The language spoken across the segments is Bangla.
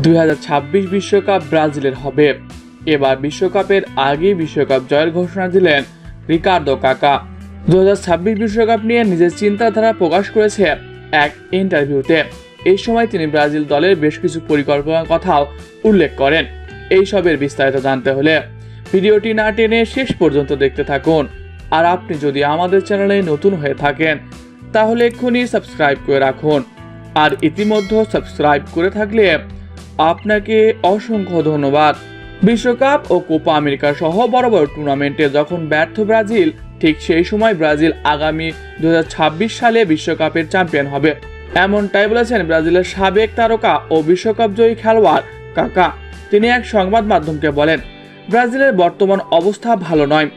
দুই বিশ্বকাপ ব্রাজিলের হবে। এবার বিশ্বকাপের আগে বিশ্বকাপ জয়ের ঘোষণা দিলেন রিকার্দো কাকা। দু বিশ্বকাপ নিয়ে নিজের চিন্তাধারা প্রকাশ করেছে এক ইন্টারভিউতে। এই সময় তিনি ব্রাজিল দলের বেশ কিছু পরিকল্পনার কথাও উল্লেখ করেন। এই সবের বিস্তারিত জানতে হলে ভিডিওটি না টেনে শেষ পর্যন্ত দেখতে থাকুন। আর আপনি যদি আমাদের চ্যানেলে নতুন হয়ে থাকেন, তাহলে এক্ষুনি সাবস্ক্রাইব করে রাখুন। আর ইতিমধ্যে সাবস্ক্রাইব করে থাকলে আপনাকে অসংখ্য ধন্যবাদ। বিশ্বকাপ ও কোপা আমেরিকা সহ বড় বড় টুর্নামেন্টে যখন ব্যর্থ ব্রাজিল, ঠিক সেই সময় ব্রাজিল আগামী দু হাজার ছাব্বিশ সালে বিশ্বকাপের চ্যাম্পিয়ন হবে। এমনটাই বলেছেন ব্রাজিলের সাবেক তারকা ও বিশ্বকাপ জয়ী খেলোয়াড় কাকা। তিনি এক সংবাদ মাধ্যমকে বলেন, ব্রাজিলের বর্তমান অবস্থা ভালো নয়।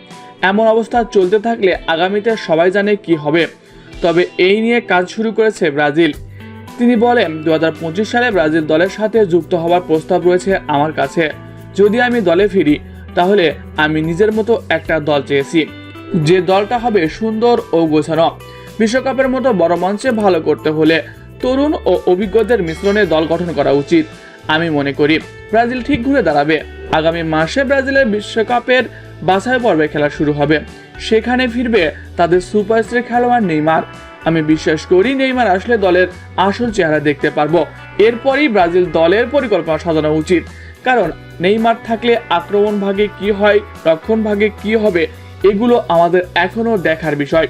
এমন অবস্থা চলতে থাকলে আগামীতে সবাই জানে কি হবে। তবে এই নিয়ে কাজ শুরু করেছে ব্রাজিল। তিনি বলেন, দুহাজার পঁচিশ সালে ব্রাজিল দলের সাথে যুক্ত হওয়ার প্রস্তাব রয়েছে আমার কাছে। যদি আমি দলে ফিরি, তাহলে আমি নিজের মতো একটা দল চেয়েছি। যে দলটা হবে সুন্দর ও গোছানো। বিশ্বকাপের মতো বড় মঞ্চে ভালো করতে হলে তরুণ ও অভিজ্ঞদের মিশ্রণে দল গঠন করা উচিত, আমি মনে করি। ব্রাজিল ঠিক ঘুরে দাঁড়াবে। আগামী মাসে ব্রাজিলের বিশ্বকাপের বাছাই পর্বে খেলা শুরু হবে। সেখানে ফিরবে তাদের সুপারস্টার খেলোয়াড় নেইমার। আমি বিশ্বাস করি নেইমার আসলে দলের আসল চেহারা দেখতে পারব। এরপরই ব্রাজিল দলের পরিকল্পনা সাজানো উচিত। কারণ নেইমার থাকলে আক্রমণ ভাগে কি হয়, রক্ষণ ভাগে কি হবে, এগুলো আমাদের এখনও দেখার বিষয়।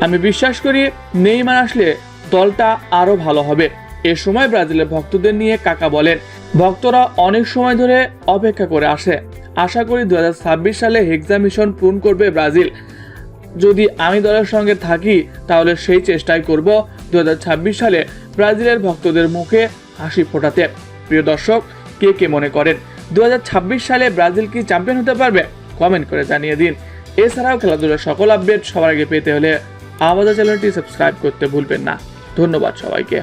আমি বিশ্বাস করি নেইমার আসলে দলটা আরও ভালো হবে। এ সময় ব্রাজিলের ভক্তদের নিয়ে কাকা বলেন, ভক্তরা অনেক সময় ধরে অপেক্ষা করে আসে। আশা করি দু হাজার ছাব্বিশ সালে হেক্সা মিশন পূরণ করবে ব্রাজিল। যদি আমি দলের সঙ্গে থাকি, তাহলে সেই চেষ্টাই করব দু হাজার ছাব্বিশ সালে ব্রাজিলের ভক্তদের মুখে হাসি ফোটাতে। প্রিয় দর্শক, কে কে মনে করেন দু হাজার ছাব্বিশ সালে ব্রাজিল কি চ্যাম্পিয়ন হতে পারবে? কমেন্ট করে জানিয়ে দিন। এছাড়াও খেলাধুলার সকল আপডেট সবার আগে পেতে হলে আমাদের চ্যানেলটি সাবস্ক্রাইব করতে ভুলবেন না। ধন্যবাদ সবাইকে।